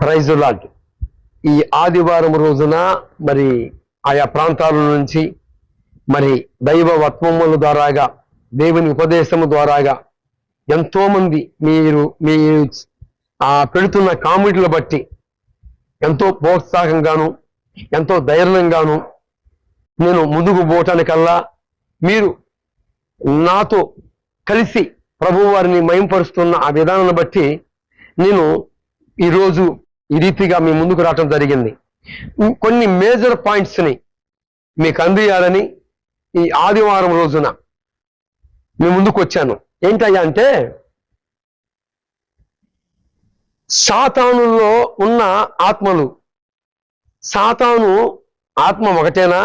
Praise lord ఈ ఆదివారం రోజున మరి ఆయా ప్రాంతాల నుంచి మరి దైవ వత్వముల ద్వారాగా దేవుని ఉపదేశము ద్వారాగా ఎంతోమంది మీరు మీ ఆ పెడుతున్న కామెంట్ల బట్టి ఎంతో ప్రోత్సాహంగాను ఎంతో ధైర్యంగాను నేను ముందుకు పోవటానికల్లా మీరు నాతో కలిసి ప్రభువారిని మయంపరుస్తున్న ఆ విధానాన్ని బట్టి నేను ఈరోజు ఈ రీతిగా మీ ముందుకు రావటం జరిగింది. కొన్ని మేజర్ పాయింట్స్ని మీకు అందియాలని ఈ ఆదివారం రోజున మీ ముందుకు వచ్చాను. ఏంటయ్యా అంటే సాతానులో ఉన్న ఆత్మలు సాతాను ఆత్మ ఒకటేనా?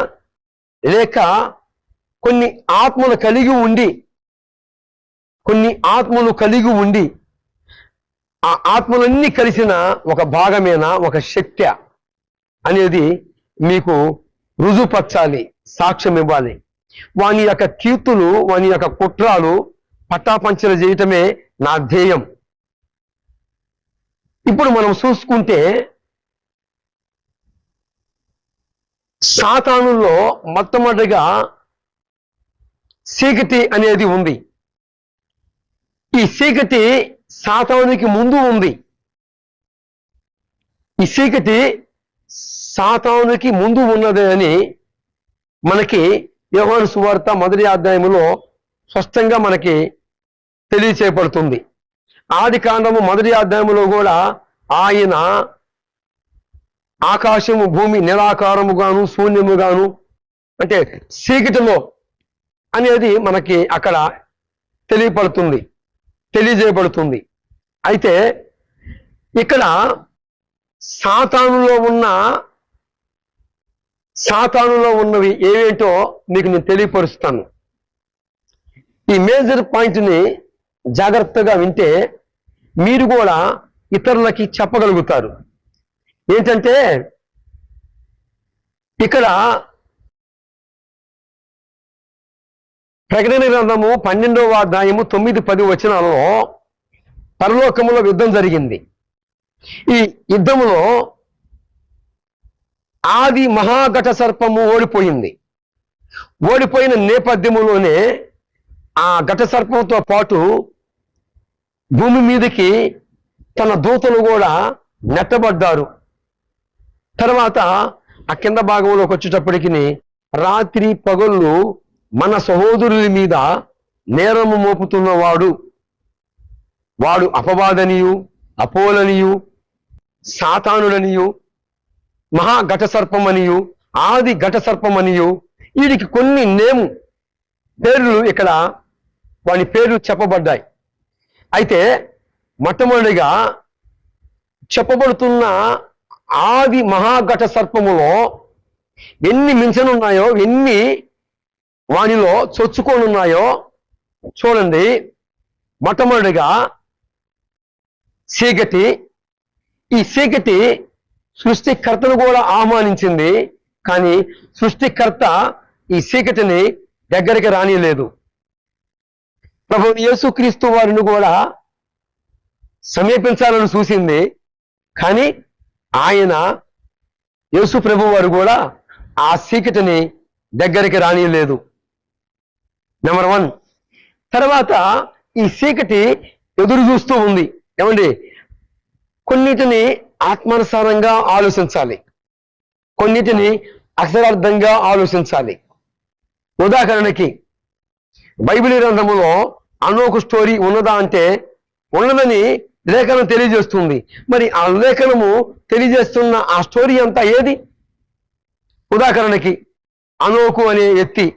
లేక కొన్ని ఆత్మలు కలిగి ఉండి కొన్ని ఆత్మలు కలిగి ఉండి ఆ ఆత్మలన్నీ కలిసిన ఒక భాగమేనా? ఒక శక్తి అనేది మీకు రుజుపరచాలి సాక్ష్యం ఇవ్వాలి. వాని యొక్క కీర్తులు వాని యొక్క కుట్రాలు పట్టాపంచలు చేయటమే నా ధ్యేయం. ఇప్పుడు మనం చూసుకుంటే సాతానుల్లో మొట్టమొదటిగా చీకటి అనేది ఉంది. ఈ చీకటి సాతానునికి ముందు ఉంది. ఈ చీకటి సాతానునికి ముందు ఉన్నది అని మనకి యోహాను సువార్త మొదటి అధ్యాయములో స్పష్టంగా మనకి తెలియచేయబడుతుంది. ఆది కాండము మొదటి అధ్యాయములో కూడా ఆయన ఆకాశము భూమి నిరాకారముగాను శూన్యముగాను అంటే చీకటిలో అనేది మనకి అక్కడ తెలియపడుతుంది. తెలియజేయబడుతుంది. అయితే ఇక్కడ సాతానులో ఉన్న సాతానులో ఉన్నవి ఏవేంటో మీకు నేను తెలియపరుస్తాను. ఈ మేజర్ పాయింట్ని జాగ్రత్తగా వింటే మీరు కూడా ఇతరులకి చెప్పగలుగుతారు. ఏంటంటే ఇక్కడ ప్రకటన గ్రంథము పన్నెండవ అధ్యాయము తొమ్మిది పది వచనాలలో పరలోకములో యుద్ధం జరిగింది. ఈ యుద్ధములో ఆది మహాఘట సర్పము ఓడిపోయింది. ఓడిపోయిన నేపథ్యములోనే ఆ ఘట సర్పంతో పాటు భూమి మీదకి తన దూతలు కూడా నెట్టబడ్డారు. తర్వాత ఆ కింద భాగంలోకి వచ్చేటప్పటికి రాత్రి పగళ్ళు మన సహోదరుల మీద నేరము మోపుతున్నవాడు వాడు అపవాదనియు అపోలనియు సాతానుడనియు మహా ఘట సర్పమనియు ఆది ఘట సర్పమనియు వీడికి కొన్ని నేము పేర్లు ఇక్కడ వాని పేర్లు చెప్పబడ్డాయి. అయితే మొట్టమొదటిగా చెప్పబడుతున్న ఆది మహాఘట సర్పములో ఎన్ని మించనున్నాయో ఎన్ని వానిలో చొచ్చుకొని ఉన్నాయో చూడండి. మొట్టమొదటిగా చీకటి. ఈ చీకటి సృష్టికర్తను కూడా ఆహ్వానించింది. కానీ సృష్టికర్త ఈ చీకటిని దగ్గరికి రానియలేదు ప్రభు యేసుక్రీస్తు వారిని కూడా సమీపించాలని చూసింది. కానీ ఆయన యేసు ప్రభు వారు కూడా ఆ చీకటిని దగ్గరికి రానియలేదు నెంబర్ వన్ తర్వాత ఈ చీకటి ఎదురు చూస్తూ ఉంది. ఏమండి? కొన్నిటిని ఆత్మానుసారంగా ఆలోచించాలి. కొన్నిటిని అక్షరార్థంగా ఆలోచించాలి. ఉదాహరణకి బైబిల్ గ్రంథంలో అనోకు స్టోరీ ఉన్నదా అంటే ఉన్నదని లేఖనం తెలియజేస్తుంది. మరి ఆ లేఖనము తెలియజేస్తున్న ఆ స్టోరీ అంతా ఏది? ఉదాహరణకి అనోకు అనే ఎత్తి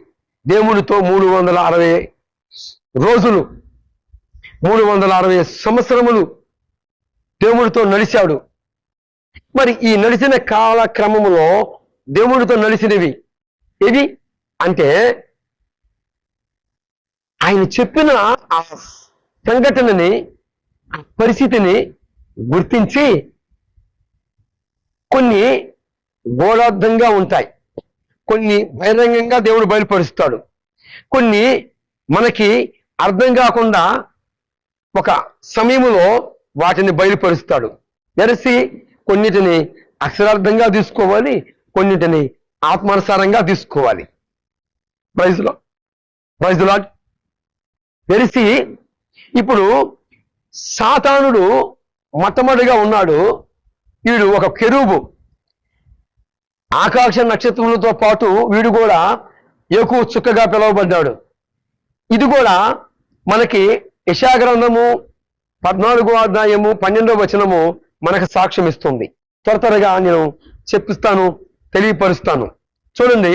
దేవుడితో మూడు వందల అరవై రోజులు మూడు వందల అరవై సంవత్సరములు దేవుడితో నడిచాడు. మరి ఈ నడిచిన కాలక్రమములో దేవుడితో నడిచినవి ఇవి అంటే ఆయన చెప్పిన ఆ సంఘటనని ఆ పరిస్థితిని గుర్తించి కొన్ని గోడార్థంగా ఉంటాయి. కొన్ని బహిరంగంగా దేవుడు బయలుపరుస్తాడు. కొన్ని మనకి అర్థం కాకుండా ఒక సమయంలో వాటిని బయలుపరుస్తాడు. వెరసి కొన్నిటిని అక్షరార్థంగా తీసుకోవాలి కొన్నిటిని ఆత్మానుసారంగా తీసుకోవాలి. ప్రైజ్లో ప్రైజ్లా లాడ్ తెలిసి ఇప్పుడు సాతానుడు మొట్టమొదటిగా ఉన్నాడు. వీడు ఒక కెరూబు. ఆకాశ నక్షత్రములతో పాటు వీడు కూడా ఎక్కువ చుక్కగా పిలువబడ్డాడు. ఇది కూడా మనకి యశాగ్రంథము పద్నాలుగో అధ్యాయము పన్నెండో వచనము మనకు సాక్ష్యం ఇస్తుంది. త్వర త్వరగా నేను చెప్పిస్తాను తెలియపరుస్తాను. చూడండి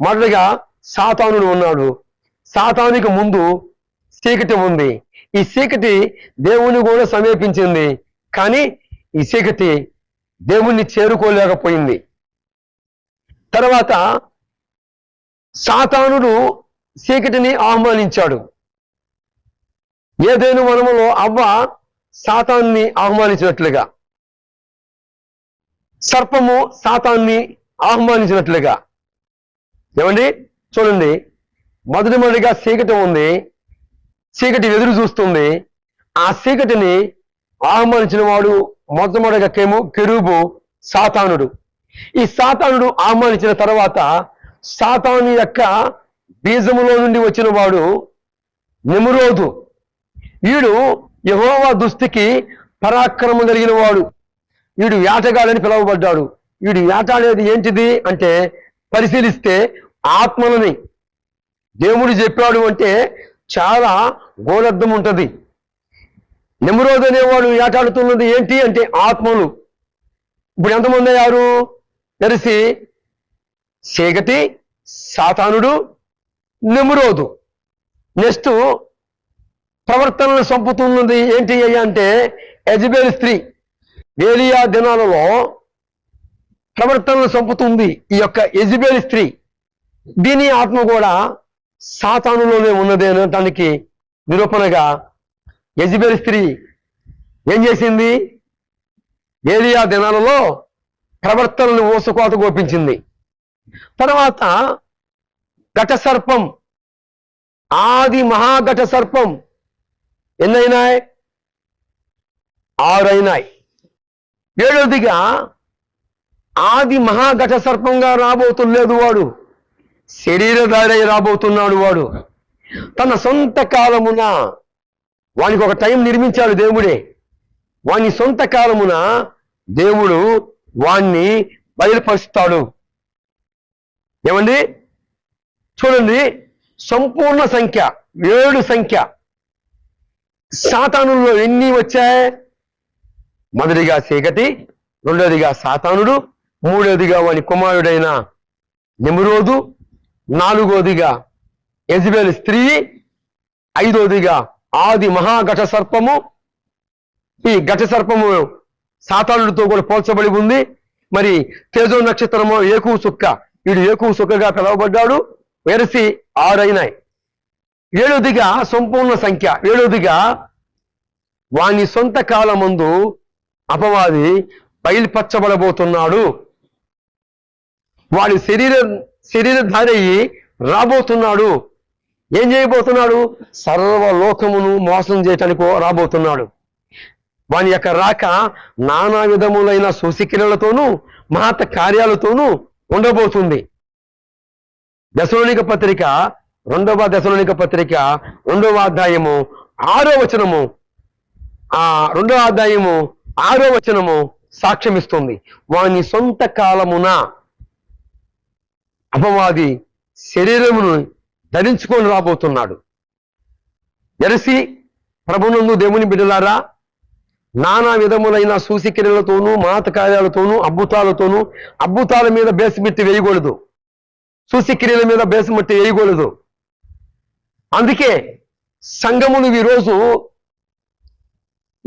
మొదటిగా సాతానుడు ఉన్నాడు. సాతానికి ముందు చీకటి ఉంది. ఈ చీకటి దేవుని కూడా సమీపించింది. కానీ ఈ చీకటి దేవుణ్ణి చేరుకోలేకపోయింది. తర్వాత సాతానుడు చీకటిని ఆహ్వానించాడు. ఏదైనా వనములో అవ్వ సాతాన్ని ఆహ్వానించినట్లుగా. సర్పము సాతాన్ని ఆహ్వానించినట్లుగా. ఏమండి? చూడండి. మొదటి మొదటిగా చీకటి ఉంది. చీకటి ఎదురు చూస్తుంది. ఆ చీకటిని ఆహ్వానించిన వాడు మొట్టమొదటిగా కేము కెరూబు సాతానుడు. ఈ సాతానుడు ఆహ్వానించిన తర్వాత సాతాను యొక్క బీజములో నుండి వచ్చిన వాడు నిమురోదు. వీడు యహోవా దుస్థికి పరాక్రమం కలిగిన వాడు. వీడు వేటగాడని పిలువబడ్డాడు. వీడు వేటాడేది ఏంటిది అంటే పరిశీలిస్తే ఆత్మలని. దేవుడు చెప్పాడు అంటే చాలా గోలర్థం ఉంటుంది. నిమ్రోధ్ అనేవాడు వేటాడుతున్నది ఏంటి అంటే ఆత్మలు. ఇప్పుడు ఎంతమంది అయ్యారు? తెలిసి చీకటి సాతానుడు నిమురోదు. నెక్స్ట్ ప్రవర్తనలు చంపుతున్నది ఏంటి అయ్యా అంటే యజబేల్ స్త్రీ. వేలియా దినాలలో ప్రవర్తనలు చంపుతుంది ఈ యొక్క యజబేల్ స్త్రీ. దీని ఆత్మ కూడా సాతానులోనే ఉన్నది దానికి నిరూపణగా యజబేల్ స్త్రీ ఏం చేసింది? ఏలియా దినాలలో ప్రవర్తనలు ఓసుకోత గోపించింది. తర్వాత ఘట సర్పం ఆది మహాఘట సర్పం ఎన్నైనాయి? ఆరైనాయి. ఏడవదిగా ఆది మహాఘట సర్పంగా రాబోతులేదు వాడు. శరీరధారై రాబోతున్నాడు వాడు. తన సొంత కాలమున వానికి ఒక టైం నిర్మించాడు దేవుడే. వాని సొంత కాలమున దేవుడు వాణ్ణి బయలుపరుస్తాడు. ఏమండి? చూడండి సంపూర్ణ సంఖ్య ఏడు సంఖ్య. సాతానుల్లో ఎన్ని వచ్చాయి? మొదటిగా చీకటి రెండోదిగా సాతానుడు మూడోదిగా వాని కుమారుడైన నిమురోదు నాలుగోదిగా యజ్బేల్ స్త్రీ ఐదోదిగా ఆది మహాఘట సర్పము ఈ ఘట సర్పము సాతానుడితో కూడా పోల్చబడి ఉంది. మరి తేజో నక్షత్రము ఏకువ సుక్క. వీడు ఏకువ సుక్కగా పిలువబడ్డాడు. వెరసి ఆరైనాయి. ఏడవదిగా సంపూర్ణ సంఖ్య. ఏడవదిగా వాని సొంత కాలమందు అపవాది బయలుపరచబడబోతున్నాడు. వాడి శరీర శరీరధారయ్యి రాబోతున్నాడు. ఏం చేయబోతున్నాడు? సర్వలోకమును మోసం చేయటానికి రాబోతున్నాడు. వాని యొక్క రాక నానా విధములైన సూచిక్రియలతోనూ మహత కార్యాలతోనూ ఉండబోతుంది. దశలోనిక పత్రిక రెండవ దశలోనిక పత్రిక రెండవ అధ్యాయము ఆరో వచనము ఆ రెండవ అధ్యాయము ఆరో వచనము సాక్ష్యమిస్తుంది. వాని సొంత కాలమున అపవాది శరీరమును ధరించుకొని రాబోతున్నాడు. ఎరసి ప్రభునందు దేవుని బిడ్డలారా నానా విధములైన సూచిక్రియలతోనూ మాత కార్యాలతోనూ అద్భుతాలతోనూ అద్భుతాల మీద బేసిమెట్టి వేయకూడదు. సూసిక్రియల మీద బేసిమెట్టి వేయకూడదు. అందుకే సంఘములు ఈరోజు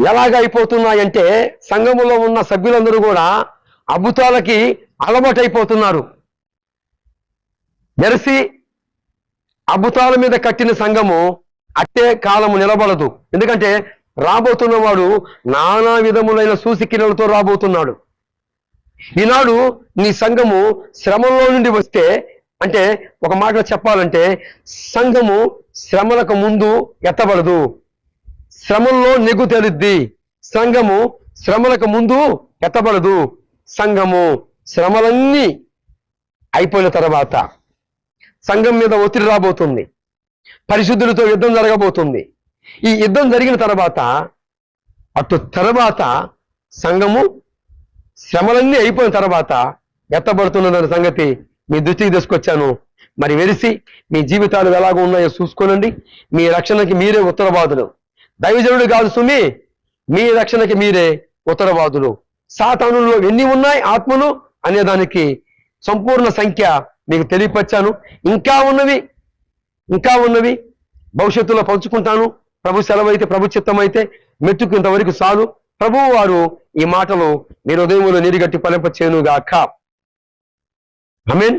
ఎలాగ అయిపోతున్నాయంటే సంఘములో ఉన్న సభ్యులందరూ కూడా అద్భుతాలకి అలవాటైపోతున్నారు. మెరిసి అద్భుతాల మీద కట్టిన సంఘము అట్టే కాలము నిలబడదు. ఎందుకంటే రాబోతున్నవాడు నానా విధములైన సూసికిరణలతో రాబోతున్నాడు. ఈనాడు నీ సంఘము శ్రమలో నుండి వస్తే అంటే ఒక మాట చెప్పాలంటే సంఘము శ్రమలకు ముందు ఎత్తబడదు. శ్రమల్లో నెగ్గు తెలుద్ది. సంఘము శ్రమలకు ముందు ఎత్తబడదు. సంఘము శ్రమలన్నీ అయిపోయిన తర్వాత సంఘం మీద ఒత్తిడి రాబోతుంది. పరిశుద్ధులతో యుద్ధం జరగబోతుంది. ఈ యుద్ధం జరిగిన తర్వాత అటు తర్వాత సంఘము శ్రమలన్నీ అయిపోయిన తర్వాత ఎత్తబడుతున్నదన్న సంగతి మీ దృష్టికి తీసుకొచ్చాను. మరి వెలిసి మీ జీవితాలు ఎలాగో ఉన్నాయో చూసుకోనండి. మీ రక్షణకి మీరే ఉత్తరవాదులు. దైవజనుడు కాదు సుమి మీ రక్షణకి మీరే ఉత్తరవాదులు. సాతానులో ఎన్ని ఉన్నాయి ఆత్మలు అనేదానికి సంపూర్ణ సంఖ్య మీకు తెలియపరిచాను. ఇంకా ఉన్నవి ఇంకా ఉన్నవి భవిష్యత్తులో పంచుకుంటాను. ప్రభు సెలవైతే ప్రభు చిత్తమైతే మెట్టుకు ఇంతవరకు చాలు. ప్రభు వారు ఈ మాటలు మీ హృదయంలో నీరుగట్టి ఫలింప ఐ మీన్